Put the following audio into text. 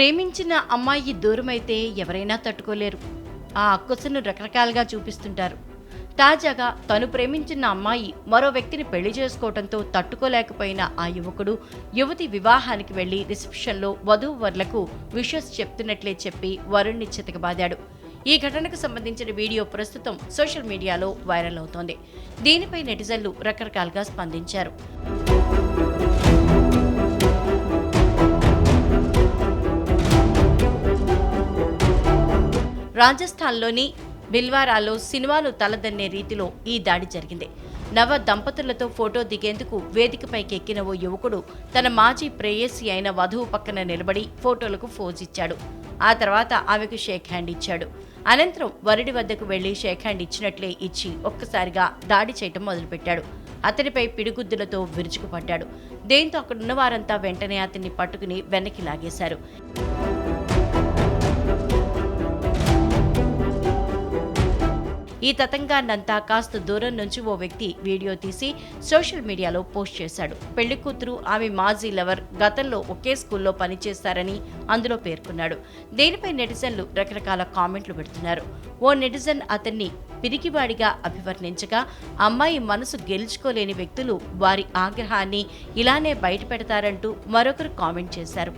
ప్రేమించిన అమ్మాయి దూరమైతే ఎవరైనా తట్టుకోలేరు. ఆ అక్కసును రకరకాలుగా చూపిస్తుంటారు. తాజాగా తను ప్రేమించిన అమ్మాయి మరో వ్యక్తిని పెళ్ళి చేసుకోవడంతో తట్టుకోలేకపోయిన ఆ యువకుడు యువతి వివాహానికి వెళ్ళి రిసెప్షన్లో వధూవరులకు విషస్ చెప్తున్నట్లే చెప్పి వరుణ్ణి చితకబాదాడు. ఈ ఘటనకు సంబంధించిన వీడియో ప్రస్తుతం సోషల్ మీడియాలో వైరల్ అవుతోంది. దీనిపై నెటిజన్లు రకరకాలుగా స్పందించారు. రాజస్థాన్లోని బిల్వారాలో సినిమాలు తలదన్నే రీతిలో ఈ దాడి జరిగింది. నవ దంపతులతో ఫోటో దిగేందుకు వేదికపైకి ఎక్కిన ఓ యువకుడు తన మాజీ ప్రేయసి అయిన వధువు పక్కన నిలబడి ఫోటోలకు ఫోజ్ ఇచ్చాడు. ఆ తర్వాత ఆమెకు షేక్ హ్యాండ్ ఇచ్చాడు. అనంతరం వరుడి వద్దకు వెళ్ళి షేక్ హ్యాండ్ ఇచ్చినట్లే ఇచ్చి ఒక్కసారిగా దాడి చేయటం మొదలుపెట్టాడు. అతనిపై పిడిగుద్దులతో విరుచుకుపడ్డాడు. దీంతో అక్కడున్న వారంతా వెంటనే అతన్ని పట్టుకుని వెనక్కి లాగేశారు. ఈ తతంగాన్నంతా కాస్త దూరం నుంచి ఓ వ్యక్తి వీడియో తీసి సోషల్ మీడియాలో పోస్ట్ చేశాడు. పెళ్ళి కూతురు ఆమె మాజీ లవర్ గతంలో ఒకే స్కూల్లో పనిచేస్తారని అందులో పేర్కొన్నాడు. దీనిపై నెటిజన్లు రకరకాల కామెంట్లు పెడుతున్నారు. ఓ నెటిజన్ అతన్ని పిరికివాడిగా అభివర్ణించగా అమ్మాయి మనసు గెలుచుకోలేని వ్యక్తులు వారి ఆగ్రహాన్ని ఇలానే బయటపెడతారంటూ మరొకరు కామెంట్ చేశారు.